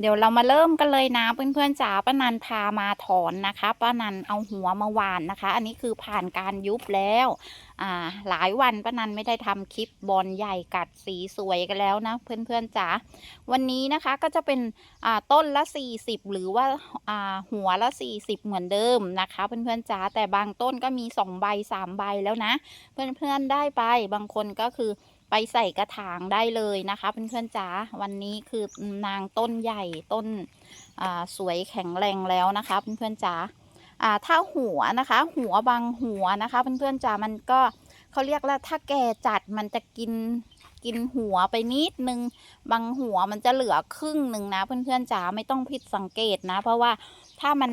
เดี๋ยวเรามาเริ่มกันเลยนะเพื่อนๆจ๋าป้านันพามาถอนนะคะป้านันเอาหัวมาหวานนะคะ อันนี้คือผ่านการยุบแล้วอ่าหลายวันป้านันไม่ได้ทำคลิปบอลใหญ่กัดสีสวยกันแล้วนะเพื่อนๆจ๋าวันนี้นะคะก็จะเป็นอ่าต้นละ 40 หรือว่าอ่าหัวละ 40 เหมือนเดิมนะคะเพื่อนๆจ๋าแต่บางต้นก็มี 2 ใบ 3 ใบแล้วนะ เพื่อนๆได้ไปบางคนก็คือ ไปใส่กระถางได้เลยนะคะเพื่อนๆจ๋าวันนี้คือนางต้นใหญ่ต้นสวยแข็งแรงแล้วนะคะเพื่อนๆจ๋าอ่าถ้าหัวนะคะ หัวบางหัวนะคะเพื่อนๆจ๋ามันก็เขาเรียกแล้วถ้าแก่จัดมันจะกินกินหัวไปนิดนึง บางหัวมันจะเหลือครึ่งหนึ่งนะเพื่อนๆจ๋าไม่ต้องผิดสังเกตนะ เพราะว่าถ้ามัน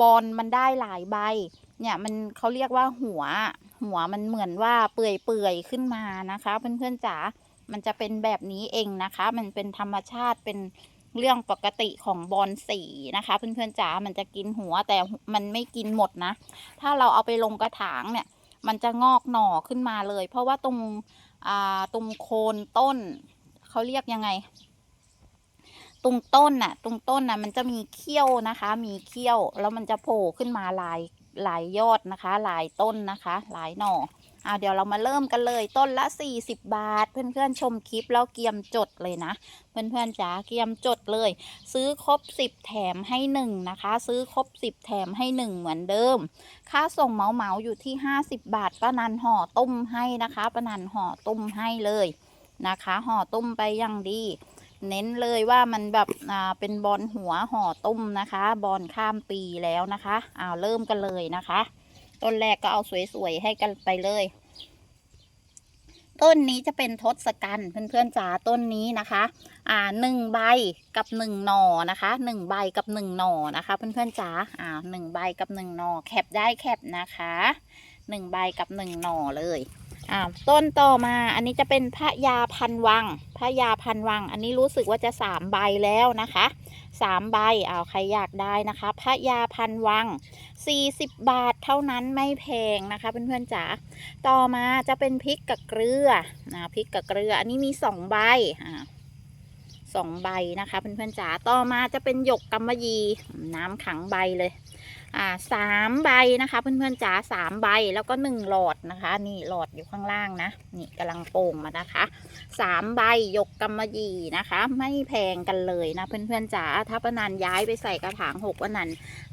บอลมันได้หลายใบ เนี่ยมันเขาเรียกว่าหัว หัวมันเหมือนว่าเปื่อยๆขึ้นมานะคะ เพื่อนๆจ๋า มันจะเป็นแบบนี้เองนะคะ มันเป็นธรรมชาติเป็นเรื่องปกติของบอลสีนะคะ เพื่อนๆจ๋า มันจะกินหัวแต่มันไม่กินหมดนะ ถ้าเราเอาไปลงกระถางเนี่ย มันจะงอกหน่อขึ้นมาเลย เพราะว่าตรงตรงโคนต้นเขาเรียกยังไง ตรงต้นน่ะ ตรงต้นน่ะ มันจะมีเขี้ยวนะคะ มีเขี้ยว แล้วมันจะโผล่ขึ้นมาลาย หลายยอดนะคะ หลายต้นนะคะ หลายหน่ออ่าเดี๋ยวเรามาเริ่มกันเลยต้นละ 40 บาท เพื่อนๆชมคลิปแล้วเกียมจดเลยนะ เพื่อนๆจ๋าเกียมจดเลย ซื้อครบ 10 แถมให้ 1 นะคะ ซื้อครบ 10 แถมให้ 1 เหมือนเดิม ค่าส่งเหมาเหมาๆอยู่ที่ 50 บาทป้านันห่อต้มให้นะคะป้านันห่อต้มให้เลยนะคะ ห่อต้มไปอย่างดี เน้นเลยว่ามันแบบอ่าเป็นบอลหัวห่อต้มนะคะ บอลข้ามปีแล้วนะคะอ้าวเริ่มกันเลยนะคะ ต้นแรกก็เอาสวยๆให้กันไปเลย ต้นนี้จะเป็นทศกัณฐ์เพื่อนๆจ๋าต้นนี้นะคะ อ่าหนึ่งใบกับหนึ่งหน่อนะคะหนึ่งใบกับหนึ่งหน่อนะคะเพื่อนๆจ๋าอ่าหนึ่งใบกับหนึ่งหน่อแคปได้แคปนะคะหนึ่งใบกับหนึ่งหน่อเลย อ่าต้นต่อมาอันนี้จะเป็นพระยาพันวังพระยาพันวัง อันนี้รู้สึกว่าจะสามใบแล้วนะคะสามใบอ้าวใครอยากได้นะคะ พระยาพันวัง40บบาทเท่านั้นไม่แพงนะคะเพื่อนๆจ๋าต่อมาจะเป็นพริกกับเกลือนะพริกกับเกลือ อันนี้มีสองใบอ่าสองใบนะคะเพื่อนๆจ๋าต่อมาจะเป็นหยกกำมะหยีน้ำขังใบเลย อ่าสามใบนะคะ เพื่อนๆจ๋าสามใบแล้วก็หนึ่งหลอดนะคะ นี่หลอดอยู่ข้างล่างนะนี่กำลังโป่งมานะคะสามใบยกกำมะหยี่นะคะ ไม่แพงกันเลยนะเพื่อนๆจ๋าถ้าปนันย้ายไปใส่กระถางหกปนัน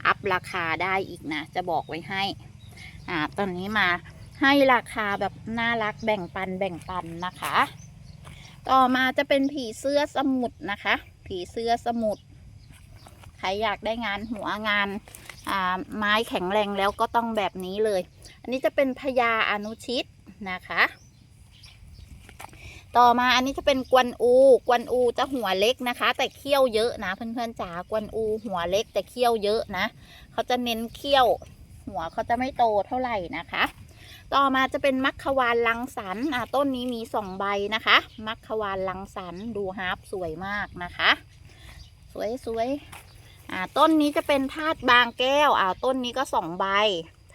อัพราคาได้อีกนะ จะบอกไว้ให้อ่าตอนนี้มาให้ราคาแบบน่ารักแบ่งปันแบ่งปันนะคะ ต่อมาจะเป็นผีเสื้อสมุดนะคะ ผีเสื้อสมุดใครอยากได้งานหัวงาน ไม้แข็งแรงแล้วก็ต้องแบบนี้เลย อันนี้จะเป็นพญาอนุชิตนะคะ ต่อมาอันนี้จะเป็นกวนอู กวนอูจะหัวเล็กนะคะ แต่เขี้ยวเยอะนะเพื่อนๆจ๋ากวนอูหัวเล็กแต่เขี้ยวเยอะนะเขาจะเน้นเขี้ยว หัวเขาจะไม่โตเท่าไหร่นะคะ ต่อมาจะเป็นมัคควานลังสรรค์อ่าต้นนี้มีสองใบนะคะ มัคควานลังสรรค์ดูฮาร์ปสวยมากนะคะ สวยสวย อ่าต้นนี้จะเป็นธาตุบางแก้วอ่าต้นนี้ก็สองใบ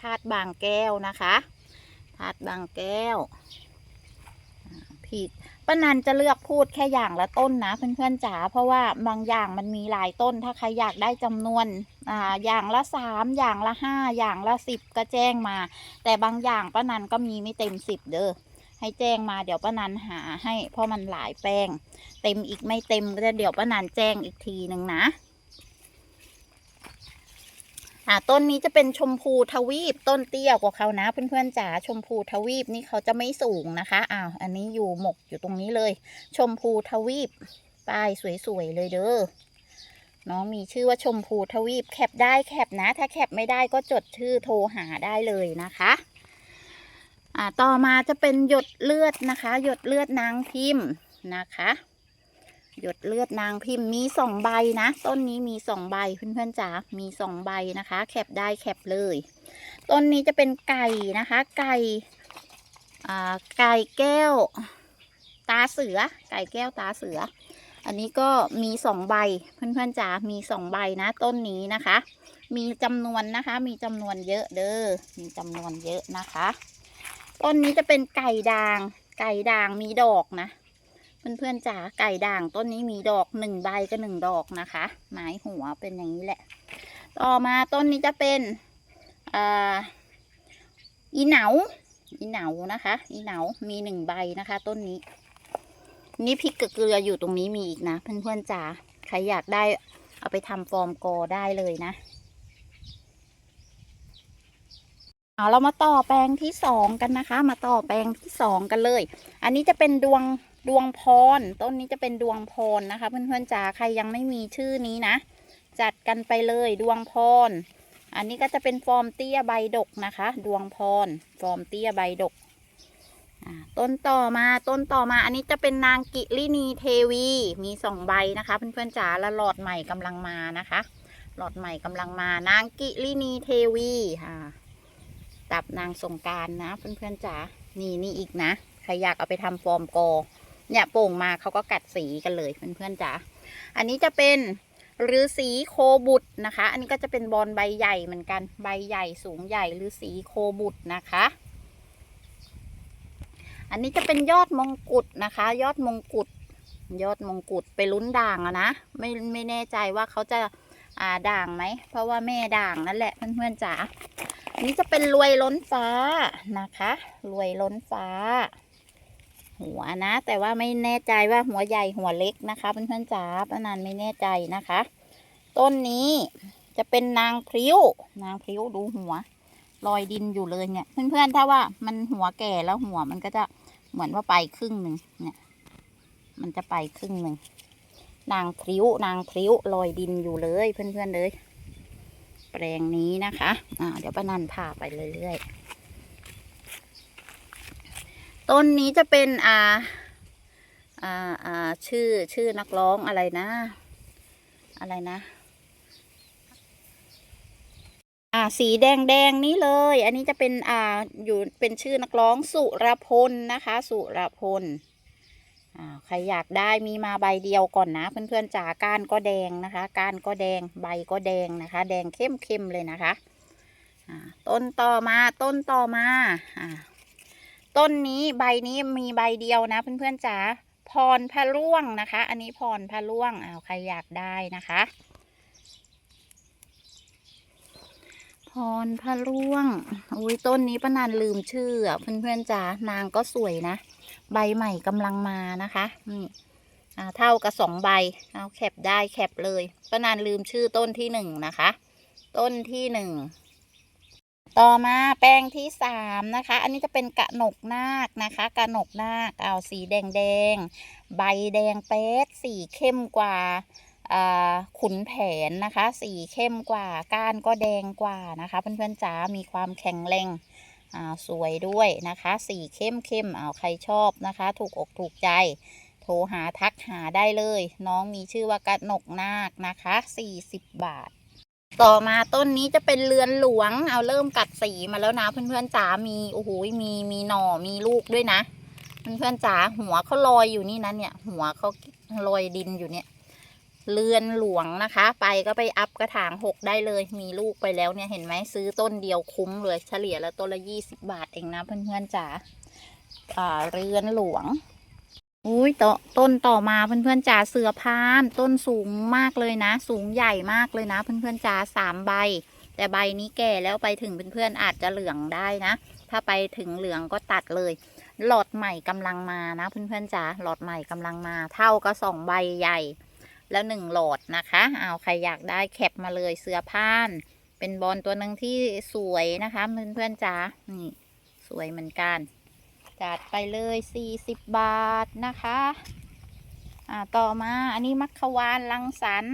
ธาตุบางแก้วนะคะธาตุบางแก้วผิดป้านันจะเลือกพูดแค่อย่างละต้นนะ เพื่อนๆจ๋าเพราะว่าบางอย่างมันมีหลายต้นถ้าใครอยากได้จำนวนอ่าอย่างละสามอย่างละห้าอย่างละสิบก็แจ้งมา แต่บางอย่างป้านันก็มีไม่เต็มสิบเด้อให้แจ้งมาเดี๋ยวป้านันหาให้เพราะมันหลายแป้ง เต็มอีกไม่เต็มก็จะเดี๋ยวป้านันแจ้งอีกทีหนึ่งนะ อ่าต้นนี้จะเป็นชมพูทวีปต้นเตี้ยกว่าเขานะ เพื่อนๆจ๋าชมพูทวีปนี่เขาจะไม่สูงนะคะอ้าวอันนี้อยู่หมกอยู่ตรงนี้เลย ชมพูทวีปป้ายสวยๆเลยเด้อน้องมีชื่อว่าชมพูทวีปแคปได้แคปนะ ถ้าแคปไม่ได้ก็จดชื่อโทรหาได้เลยนะคะอ่าต่อมาจะเป็นหยดเลือดนะคะ หยดเลือดนางพิมพ์นะคะ หยดเลือดนางพิมพ์มีสองใบนะ ต้นนี้มีสองใบเพื่อนๆจ๋ามีสองใบนะคะ แคปได้แคปเลย ต้นนี้จะเป็นไก่นะคะ ไก่ไก่แก้ว ตาเสือ ไก่แก้วตาเสือ อันนี้ก็มีสองใบเพื่อนๆจ๋ามีสองใบนะ ต้นนี้นะคะ มีจำนวนนะคะ มีจำนวนเยอะเด้อมีจำนวนเยอะนะคะ ต้นนี้จะเป็นไก่ด่าง ไก่ด่างมีดอกนะ เพื่อนๆจ๋าไก่ด่างต้นนี้มีดอกหนึ่งใบก็หนึ่งดอกนะคะไม้หัวเป็นอย่างนี้แหละ ต่อมาต้นนี้จะเป็นอีเหนาอีเหนานะคะ อีเหนามีหนึ่งใบนะคะ ต้นนี้ นี่พริกกับเกลืออยู่ตรงนี้มีอีกนะ เพื่อนๆจ๋าใครอยากได้เอาไปทำฟอร์มกอได้เลยนะเอาเรามาต่อแปลงที่สองกันนะคะ มาต่อแปลงที่สองกันเลย อันนี้จะเป็นดวง ดวงพร ต้นนี้จะเป็นดวงพรนะคะ เพื่อนๆจ๋าใครยังไม่มีชื่อนี้นะ จัดกันไปเลยดวงพร อันนี้ก็จะเป็นฟอร์มเตี้ยใบดกนะคะ ดวงพร ฟอร์มเตี้ยใบดกต้นต่อมาต้นต่อมาอันนี้จะเป็นนางกิรินีเทวีมีสองใบนะคะ เพื่อนๆจ๋าและหลอดใหม่กำลังมานะคะ หลอดใหม่กำลังมานางกิรินีเทวีค่ะตับนางสงการนะ เพื่อนๆจ๋านี่นี่อีกนะใครอยากเอาไปทำฟอร์มกอ เนี่ยโป่งมาเขาก็กัดสีกันเลยเพื่อนๆจ๋าอันนี้จะเป็นฤาษีโคบุตรนะคะ อันนี้ก็จะเป็นบอลใบใหญ่เหมือนกันใบใหญ่สูงใหญ่ฤาษีโคบุตรนะคะ อันนี้จะเป็นยอดมงกุฎนะคะ ยอดมงกุฎยอดมงกุฎไปลุ้นด่างอะนะไม่ไม่แน่ใจว่าเขาจะอ่าด่างไหมเพราะว่าแม่ด่างนั่นแหละเพื่อนๆจ๋าอันนี้จะเป็นรวยล้นฟ้านะคะ รวยล้นฟ้า หัวนะ แต่ว่าไม่แน่ใจว่าหัวใหญ่หัวเล็กนะคะเพื่อนๆจ๋าป้านันไม่แน่ใจนะคะ ต้นนี้จะเป็นนางพริ้ว นางพริ้วดูหัวลอยดินอยู่เลยเนี่ย เพื่อนๆถ้าว่ามันหัวแก่แล้วหัวมันก็จะเหมือนว่าไปครึ่งหนึ่งเนี่ย มันจะไปครึ่งหนึ่งนางพริ้วนางพริ้วลอยดินอยู่เลยเพื่อนๆเลย แปลงนี้นะคะอ่าเดี๋ยวป้านันพาไปเรื่อยๆ ต้นนี้จะเป็นอ่าอ่าอ่าชื่อชื่อนักร้องอะไรนะ อะไรนะ อ่าสีแดงแดงนี้เลย อันนี้จะเป็นอ่าอยู่เป็นชื่อนักร้องสุรพลนะคะ สุรพลอ่าใครอยากได้มีมาใบเดียวก่อนนะเพื่อนๆจ๋าก้านก็แดงนะคะ ก้านก็แดงใบก็แดงนะคะ แดงเข้มเข้มๆเลยนะคะอ่าต้นต่อมาต้นต่อมาอ่า ต้นนี้ใบนี้มีใบเดียวนะ เพื่อนๆจ๋าพรพะร่วงนะคะ อันนี้พรพะร่วงอ้าวใครอยากได้นะคะ พรพะร่วงอุ้ยต้นนี้ป้านันลืมชื่ออะเพื่อนๆจ๋านางก็สวยนะ ใบใหม่กำลังมานะคะนี่อ่าเท่ากับสองใบเอาแคปได้แคปเลยป้านานลืมชื่อต้นที่หนึ่งนะคะ ต้นที่หนึ่ง ต่อมาแปลงที่สามนะคะ อันนี้จะเป็นกระหนกนาคนะคะกระหนกนาคเอาสีแดงแดงๆใบแดงเป๊ดสีเข้มกว่าขุนแผนนะคะ สีเข้มกว่าก้านก็แดงกว่านะคะ เพื่อนๆจ๋ามีความแข็งแรงอ่าสวยด้วยนะคะ สีเข้มเข้มๆเอาใครชอบนะคะ ถูกอกถูกใจ โทรหาทักหาได้เลย น้องมีชื่อว่ากระหนกนาคนะคะ 40 บาท ต่อมาต้นนี้จะเป็นเรือนหลวง เอาเริ่มกัดสีมาแล้วนะเพื่อนๆจ๋า มีโอ้โหมีมีหน่อมีลูกด้วยนะเพื่อนๆจ๋าหัวเขาลอยอยู่นี่นะเนี่ย หัวเขาลอยดินอยู่เนี่ย เรือนหลวงนะคะ ไปก็ไปอัพกระถางหกได้เลย มีลูกไปแล้วเนี่ยเห็นไหมซื้อต้นเดียวคุ้มเลยเฉลี่ยแล้วต้นละยี่สิบบาทเองนะเพื่อนๆจ๋าอ่าเรือนหลวง อุ้ยตต้นต่อมาเพื่อนๆจ๋าเสือพานต้นสูงมากเลยนะ สูงใหญ่มากเลยนะ เพื่อนๆจ๋าสามใบ แต่ใบนี้แก่แล้วไปถึงเพื่อนๆอาจจะเหลืองได้นะ ถ้าไปถึงเหลืองก็ตัดเลย หลอดใหม่กำลังมานะ เพื่อนๆจ๋าหลอดใหม่กำลังมา เท่ากับสองใบใหญ่ แล้วหนึ่งหลอดนะคะเอาใครอยากได้แคปมาเลยเสือผ้าน เป็นบอลตัวหนึ่งที่สวยนะคะ เพื่อนๆจ๋านี่สวยเหมือนกัน จัดไปเลย 40 บาทนะคะอ่าต่อมาอันนี้มัคควานลังสรร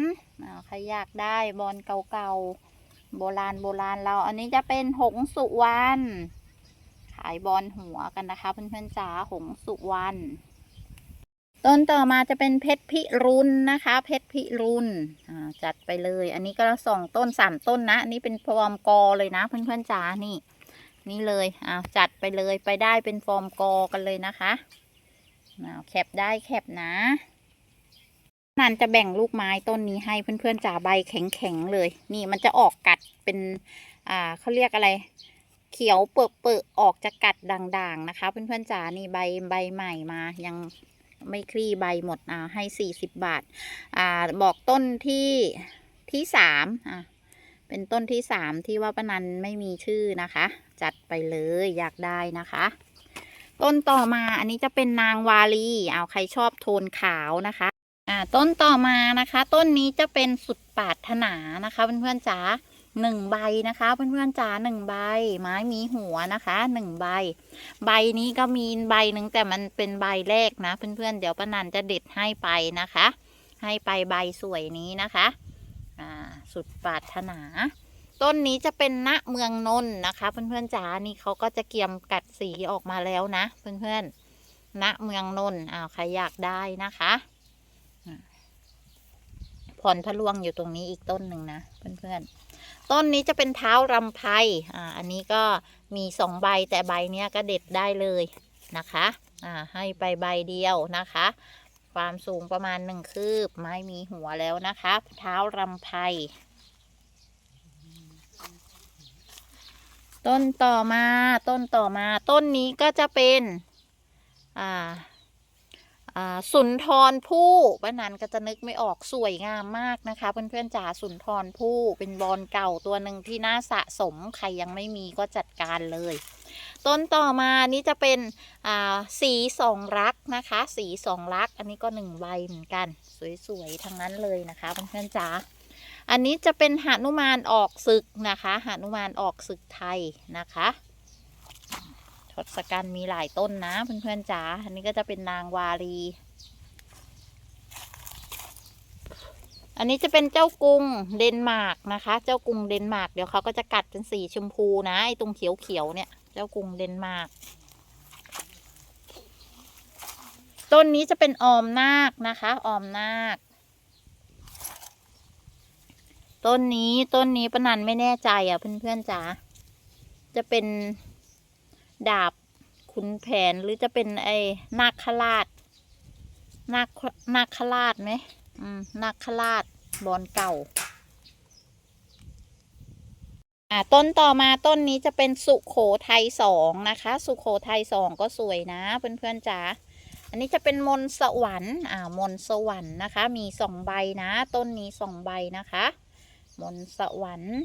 อ่าใครอยากได้บอลเก่าๆ โบราณโบราณเรา อันนี้จะเป็นหงสุวรรณขายบอลหัวกันนะคะ เพื่อนๆจ๋าหงสุวรรณต้นต่อมาจะเป็นเพชรพิรุณนะคะ เพชรพิรุณจัดไปเลย อันนี้ก็สองต้นสามต้นนะ อันนี้เป็นฟอร์มกอเลยนะ เพื่อนๆจ๋านี่ นี่เลยอ้าวจัดไปเลยไปได้เป็นฟอร์มกอกันเลยนะคะอ้าวแคปได้แคปนะนันจะแบ่งลูกไม้ต้นนี้ให้เพื่อนๆจ๋าใบแข็งๆเลย นี่มันจะออกกัดเป็น อ่าเขาเรียกอะไร เขียวเปิดเปิดออกจะกัดด่างๆนะคะ เพื่อนๆจ๋านี่ใบใบใหม่มายังไม่คลี่ใบหมดอ่าให้สี่สิบบาท อ่าบอกต้นที่ที่สามอะเป็นต้นที่สามที่ว่าป้านันไม่มีชื่อนะคะ จัดไปเลยอยากได้นะคะ ต้นต่อมาอันนี้จะเป็นนางวาลีเอาใครชอบโทนขาวนะคะอ่าต้นต่อมานะคะ ต้นนี้จะเป็นสุดปารถนานะคะเพื่อนๆจ๋าหนึ่งใบนะคะเพื่อนๆจ๋าหนึ่งใบ ไม้มีหัวนะคะหนึ่งใบ ใบนี้ก็มีใบหนึ่งแต่มันเป็นใบแรกนะเพื่อนๆเดี๋ยวป้านันจะเด็ดให้ไปนะคะ ให้ไปใบสวยนี้นะคะ อ่า สุดปารถนา ต้นนี้จะเป็นณเมืองนนท์นะคะ เพื่อนๆจ๋านี่เขาก็จะเกียมกัดสีออกมาแล้วนะ เพื่อนๆณเมืองนนท์อ้าวใครอยากได้นะคะผ่อนพะลวงอยู่ตรงนี้อีกต้นหนึ่งนะเพื่อนๆ ต้นนี้จะเป็นเท้ารำไพอ่าอันนี้ก็มีสองใบแต่ใบเนี้ยก็เด็ดได้เลยนะคะอ่าให้ไปใบเดียวนะคะ ความสูงประมาณหนึ่งคืบ ไม้มีหัวแล้วนะคะ เท้ารำไพ ต้นต่อมาต้นต่อมา ต้นนี้ก็จะเป็นอ่าอ่าสุนทรผู้ป้านันก็จะนึกไม่ออกสวยงามมากนะคะ เพื่อนๆจ๋าสุนทรผู้เป็นบอลเก่าตัวหนึ่งที่น่าสะสมใครยังไม่มีก็จัดการเลย ต้นต่อมานี้จะเป็นอ่าสีสองรักนะคะ สีสองรัก อันนี้ก็หนึ่งใบเหมือนกัน สวยๆทั้งนั้นเลยนะคะเพื่อนๆจ๋า อันนี้จะเป็นหนุมานออกศึกนะคะหานุมานออกศึกไทยนะคะทศกัณฐ์มีหลายต้นนะเพื่อนๆจ๋า อันนี้ก็จะเป็นนางวารี อันนี้จะเป็นเจ้ากรุงเดนมาร์กนะคะ เจ้ากรุงเดนมาร์กเดี๋ยวเขาก็จะกัดเป็นสีชมพูนะไอ้ตรงเขียวๆเนี่ย เจ้ากรุงเดนมาร์ก ต้นนี้จะเป็นออมนาคนะคะ ออมนาค ต้นนี้ต้นนี้ปนันไม่แน่ใจอะ เพื่อนๆจ๋าจะเป็นดาบขุนแผนหรือจะเป็นไอ้นาคราชนาคนาคราชไหมอืมนาคราชบอนเก่า อ่าต้นต่อมาต้นนี้จะเป็นสุโขทัยสองนะคะ สุโขทัยสองก็สวยนะเพื่อนๆจ๋าอันนี้จะเป็นมนสวรรค์ อ่ามนสวรรค์นะคะ มีสองใบนะ ต้นนี้สองใบนะคะ มนสวรรค์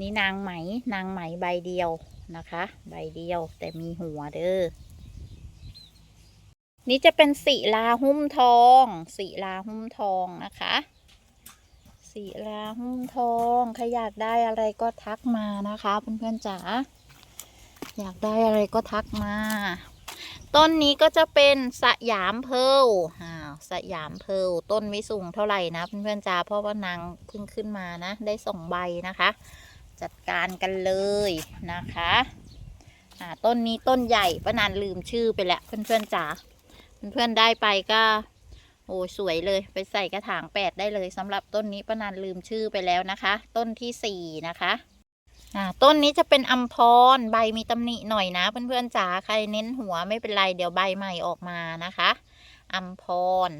นี่นางไหมนางไหมใบเดียวนะคะ ใบเดียวแต่มีหัวเด้อนี่จะเป็นสีลาหุ้มทองสีลาหุ้มทองนะคะสีลาหุ้มทองใครอยากได้อะไรก็ทักมานะคะเพื่อนๆจ๋าอยากได้อะไรก็ทักมา ต้นนี้ก็จะเป็นสยามเพลอ้า สยามเพลต้นไม่สูงเท่าไหร่นะเพื่อนๆจ้าเพราะว่านางเพิ่งขึ้นมานะ ได้สองใบนะคะ จัดการกันเลยนะคะอ่าต้นนี้ต้นใหญ่ป้านานลืมชื่อไปแล้วเพื่อนๆจ๋าเพื่อนๆได้ไปก็โอ้สวยเลยไปใส่กระถางแปดได้เลยสำหรับต้นนี้ป้านานลืมชื่อไปแล้วนะคะ ต้นที่สี่นะคะอ่าต้นนี้จะเป็นอัมพรใบมีตำหนิหน่อยนะ เพื่อนๆจ๋าใครเน้นหัวไม่เป็นไรเดี๋ยวใบใหม่ออกมานะคะ อัมพร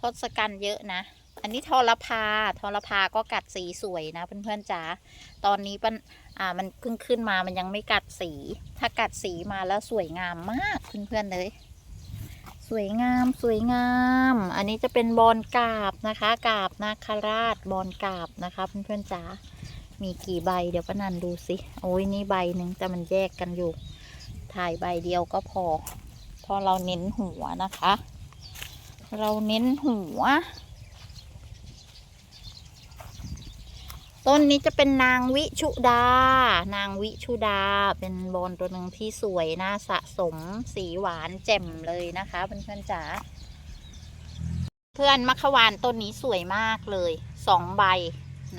ทศกัณฐ์เยอะนะ อันนี้ทรพาทรพาก็กัดสีสวยนะเพื่อนๆจ๋า ตอนนี้ปันอ่ามันขึ้นขึ้นมา มันยังไม่กัดสี ถ้ากัดสีมาแล้วสวยงามมากเพื่อนๆเลย สวยงามสวยงาม อันนี้จะเป็นบอลกาบนะคะกาบนาคราชบอลกาบนะคะเพื่อนๆจ๋า มีกี่ใบเดี๋ยวป้านันดูสิ โอ้ยนี่ใบหนึ่งแต่มันแยกกันอยู่ ถ่ายใบเดียวก็พอ พอเราเน้นหัวนะคะ เราเน้นหัว ต้นนี้จะเป็นนางวิชุดา นางวิชุดาเป็นบอลตัวหนึ่งที่สวยน่าสะสมสีหวานแจ่มเลยนะคะเพื่อนๆจ๋าเพื่อนมัคควานต้นนี้สวยมากเลยสองใบ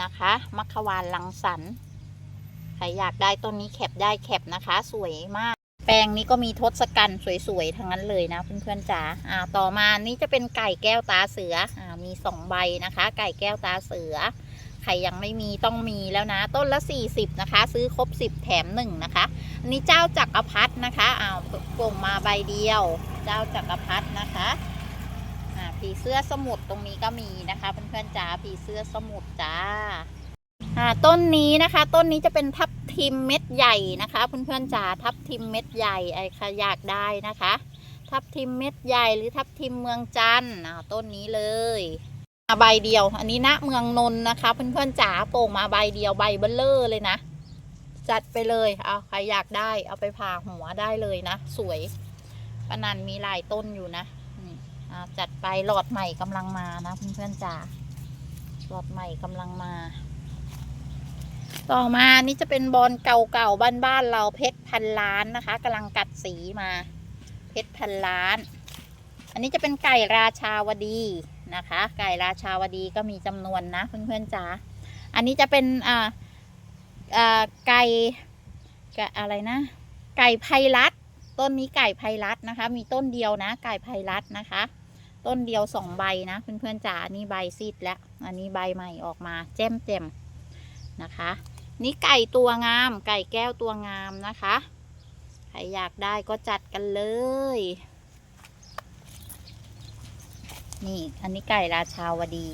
นะคะมัคควานลังสรรค์ใครอยากได้ต้นนี้แคปได้แคปนะคะ สวยมาก แปลงนี้ก็มีทศกัณฐ์สวยๆทั้งนั้นเลยนะเพื่อนๆจ๋าอ่าต่อมานี่จะเป็นไก่แก้วตาเสืออ่ามีสองใบนะคะ ไก่แก้วตาเสือใครยังไม่มีต้องมีแล้วนะ ต้นละ 40 นะคะ ซื้อครบ 10 แถมหนึ่งนะคะอันนี้เจ้าจักรพรรดินะคะอ้าวส่งมาใบเดียว เจ้าจักรพรรดินะคะอ่าผีเสื้อสมุทรตรงนี้ก็มีนะคะเพื่อนๆจ๋าผีเสื้อสมุทรจ้า อ่าต้นนี้นะคะ ต้นนี้จะเป็นทับทิมเม็ดใหญ่นะคะเพื่อนๆจ๋าทับทิมเม็ดใหญ่ไอ้ใครอยากได้นะคะ ทับทิมเม็ดใหญ่หรือทับทิมเมืองจันทร์ต้นนี้เลยมาใบเดียว อันนี้ณเมืองนนท์นะคะ เพื่อนๆจ๋าโป่งมาใบเดียวใบเบลเลอร์เลยนะ จัดไปเลยเอาใครอยากได้เอาไปผ่าหัวได้เลยนะ สวยปนันมีหลายต้นอยู่นะนี่จัดไปหลอดใหม่กำลังมานะเพื่อนๆจ๋าหลอดใหม่กำลังมา ต่อมานี่จะเป็นบอลเก่าๆบ้านๆเราเพชรพันล้านนะคะกำลังกัดสีมา เพชรพันล้าน อันนี้จะเป็นไก่ราชาวดีนะคะ ไก่ราชาวดีก็มีจำนวนนะเพื่อนๆจ๋าอันนี้จะเป็นอ่าอ่าไก่กอะไรนะ ไก่ไพรัตต้นนี้ไก่ไพรัตนะคะ มีต้นเดียวนะ ไก่ไพรัตนะคะ ต้นเดียวสองใบนะเพื่อนๆจ๋านนี้ใบซีดแล้ว อันนี้ใบใหม่ออกมาแจ่มเต็ม นะคะ นี่ไก่ตัวงาม ไก่แก้วตัวงามนะคะ ใครอยากได้ก็จัดกันเลย นี่อันนี้ไก่ราชาวดี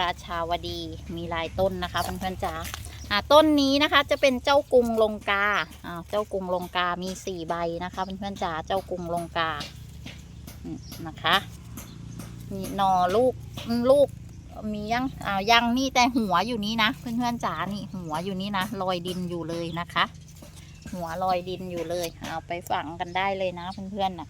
ราชาวดีมีลายต้นนะคะเพื่อนๆจ๋าอ่าต้นนี้นะคะจะเป็นเจ้ากรุงลงกาอ่าเจ้ากรุงลงกา มีสี่ใบนะคะเพื่อนๆจ๋าเจ้ากรุงลงกานะคะนี่นอลูกลูก มียังอ่ายังนี่แต่หัวอยู่นี้นะเพื่อนๆจ๋านี่หัวอยู่นี่นะลอยดินอยู่เลยนะคะ หัวลอยดินอยู่เลยเอาไปฝังกันได้เลยนะเพื่อนๆน่ะ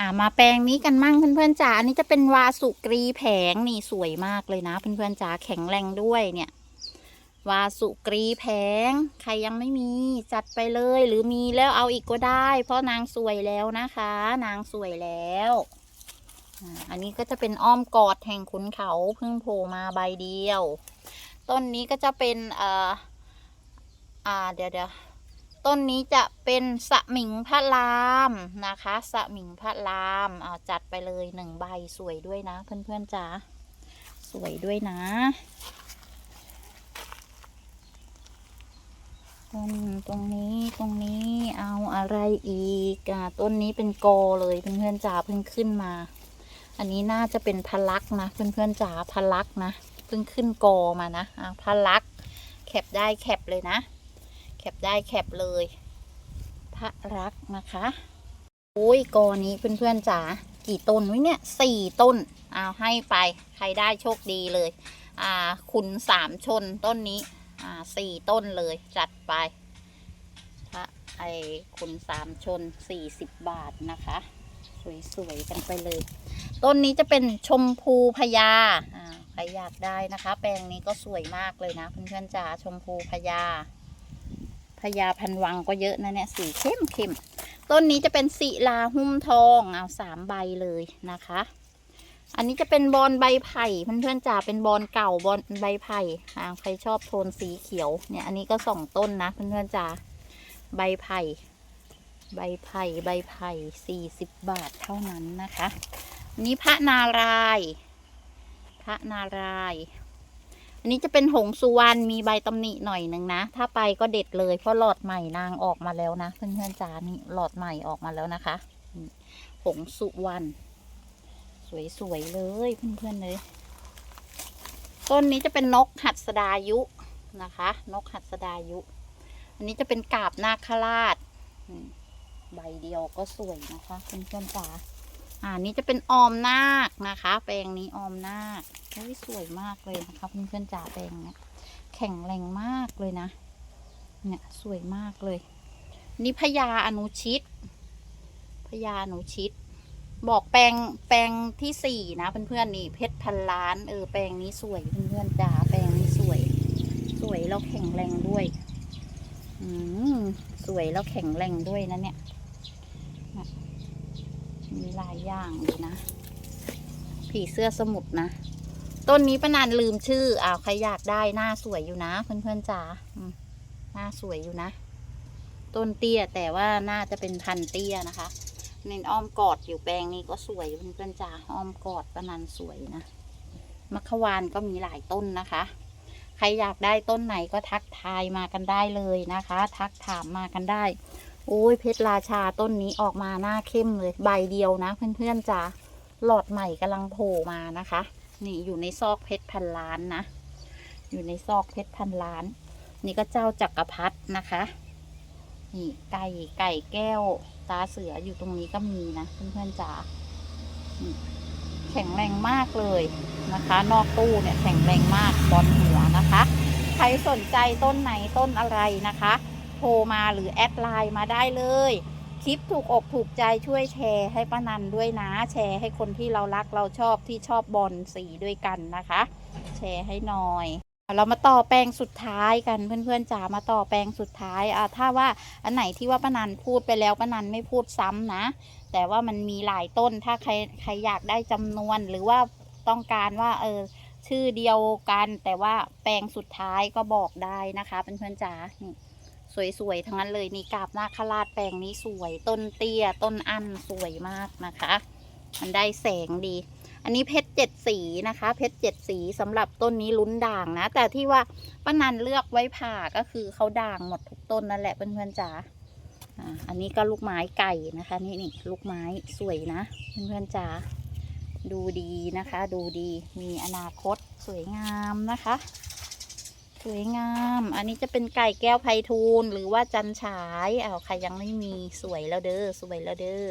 อ่ามาแปลงนี้กันมั่งเพื่อนๆจ๋าอันนี้จะเป็นวาสุกรีแผงนี่สวยมากเลยนะเพื่อนๆจ๋าแข็งแรงด้วยเนี่ยวาสุกรีแผง ใครยังไม่มีจัดไปเลยหรือมีแล้วเอาอีกก็ได้ เพราะนางสวยแล้วนะคะ นางสวยแล้ว อันนี้ก็จะเป็นอ้อมกอดแห่งขุนเขาเพิ่งโผล่มาใบเดียว ต้นนี้ก็จะเป็นเอ่ออ่าเดี๋ยวเดี๋ยวต้นนี้จะเป็นสมิงพระรามนะคะสมิงพระรามเอาจัดไปเลยหนึ่งใบสวยด้วยนะ เพื่อนๆจ๋าสวยด้วยนะต้นตรงนี้ตรงนี้เอาอะไรอีกอะต้นนี้เป็นโกเลยเพื่อนๆจ๋าเพิ่งขึ้นมา อันนี้น่าจะเป็นพลักนะ เพื่อนๆจ๋าพลักนะเพิ่งขึ้นกอมานะอะพลักแคปได้แคปเลยนะ แคปได้แคปเลยพระรักนะคะโอ้ยกอนี้เพื่อนๆจ๋ากี่ต้นวิเนี่ยสี่ต้นเอาให้ไปใครได้โชคดีเลย อ่า คุณสามชนต้นนี้ อ่าสี่ต้นเลยจัดไปพระไอคุณสามชนสี่สิบบาทนะคะ สวยๆกันไปเลย ต้นนี้จะเป็นชมพูพญาใครอยากได้นะคะ แปลงนี้ก็สวยมากเลยนะเพื่อนๆจ๋าชมพูพญาพญาพันวังก็เยอะนะเนี่ยสีเข้มเข้มต้นนี้จะเป็นศิลาหุ้มทองเอาสามใบเลยนะคะ อันนี้จะเป็นบอลใบไผ่เพื่อนๆจ๋าเป็นบอลเก่าบอลใบไผ่ใครชอบโทนสีเขียวเนี่ยอันนี้ก็สองต้นนะเพื่อนๆจ๋าใบไผ่ ใบไผ่ใบไผ่สี่สิบบาทเท่านั้นนะคะ นี้พระนาราย พระนาราย อันนี้จะเป็นหงสุวรรณมีใบตำหนิหน่อยหนึ่งนะ ถ้าไปก็เด็ดเลยเพราะหลอดใหม่นางออกมาแล้วนะ เพื่อนๆจ๋านี่หลอดใหม่ออกมาแล้วนะคะหงสุวรรณสวยๆเลยเพื่อนๆเลยต้นนี้จะเป็นนกหัดสดายุนะคะ นกหัดสดายุ อันนี้จะเป็นกาบนาคราช อืม ใบเดียวก็สวยนะคะเพื่อนๆจ๋าอ่านี่จะเป็นออมนาคนะคะ แปลงนี้ออมนาคเฮ้ยสวยมากเลยนะคะเพื่อนๆจ๋าแปลงเนี้ยแข็งแรงมากเลยนะ เนี่ยสวยมากเลย นี่พญาอนุชิตพญาอนุชิต บอกแปลงแปลงที่สี่นะเพื่อนๆนี่เพชรพันล้านเออแปลงนี้สวยเพื่อนๆจ๋าแปลงนี้สวย สวยแล้วแข็งแรงด้วยอืมสวยแล้วแข็งแรงด้วยนะเนี่ย มีหลายอย่างเลยนะ ผีเสื้อสมุทรนะ ต้นนี้ป้านานลืมชื่ออ้าวใครอยากได้หน้าสวยอยู่นะเพื่อนๆจ๋าหน้าสวยอยู่นะ ต้นเตี้ยแต่ว่าน่าจะเป็นพันเตี้ยนะคะเน้นอ้อมกอดอยู่แปลงนี้ก็สวยเพื่อนๆจ๋าอ้อมกอดป้านานสวยนะมะขวานก็มีหลายต้นนะคะ ใครอยากได้ต้นไหนก็ทักทายมากันได้เลยนะคะ ทักถามมากันได้ โอ้ยเพชรราชาต้นนี้ออกมาหน้าเข้มเลย ใบเดียวนะเพื่อนๆจ้าหลอดใหม่กำลังโผล่มานะคะ นี่อยู่ในซอกเพชรพันล้านนะ อยู่ในซอกเพชรพันล้าน นี่ก็เจ้าจักรพรรดินะคะ นี่ไก่ไก่แก้ว ตาเสืออยู่ตรงนี้ก็มีนะเพื่อนๆจ๋าแข็งแรงมากเลยนะคะ นอกตู้เนี่ยแข็งแรงมากบอลหัวนะคะ ใครสนใจต้นไหนต้นอะไรนะคะ โทรมาหรือแอดไลน์มาได้เลย คลิปถูกอกถูกใจช่วยแชร์ให้ป้านันด้วยนะ แชร์ให้คนที่เรารักเราชอบที่ชอบบอลสีด้วยกันนะคะ แชร์ให้หน่อยเรามาต่อแปลงสุดท้ายกันเพื่อนๆจ๋ามาต่อแปลงสุดท้ายอ่าถ้าว่าอันไหนที่ว่าป้านันพูดไปแล้วป้านันไม่พูดซ้ำนะ แต่ว่ามันมีหลายต้นถ้าใครใครอยากได้จำนวนหรือว่าต้องการว่าเออชื่อเดียวกัน แต่ว่าแปลงสุดท้ายก็บอกได้นะคะเพื่อนๆจ๋านี่ สวยๆ ทั้งนั้นเลยนี่กาบนาคราชแปลงนี้สวยต้นเตี้ยต้นอันสวยมากนะคะ มันได้แสงดี อันนี้เพชรเจ็ดสีนะคะ เพชรเจ็ดสีสำหรับต้นนี้ลุ้นด่างนะ แต่ที่ว่าป้านันเลือกไว้ผ่าก็คือเขาด่างหมดทุกต้นนั่นแหละเพื่อนๆจ๋าอันนี้ก็ลูกไม้ไก่นะคะ นี่นี่ลูกไม้สวยนะ เพื่อนๆจ๋าดูดีนะคะ ดูดีมีอนาคตสวยงามนะคะ สวยงาม อันนี้จะเป็นไก่แก้วไพฑูรย์หรือว่าจันฉายอ้าวใครยังไม่มีสวยแล้วเด้อสวยแล้วเด้อ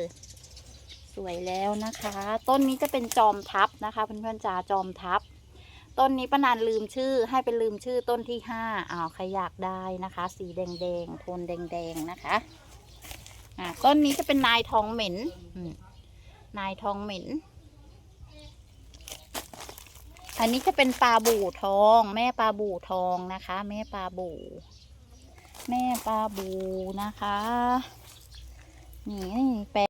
สวยแล้วนะคะ ต้นนี้จะเป็นจอมทัพนะคะ เพื่อนๆจ๋าจอมทัพต้นนี้ป้านานลืมชื่อ ให้เป็นลืมชื่อต้นที่ห้าอ้าวใครอยากได้นะคะ สีแดงๆโทนแดงๆนะคะอ่าต้นนี้จะเป็นนายทองเหม็นนายทองเหม็น อันนี้จะเป็นปลาบู่ทอง แม่ปลาบู่ทองนะคะ แม่ปลาบู่ แม่ปลาบู่นะคะ นี่แปล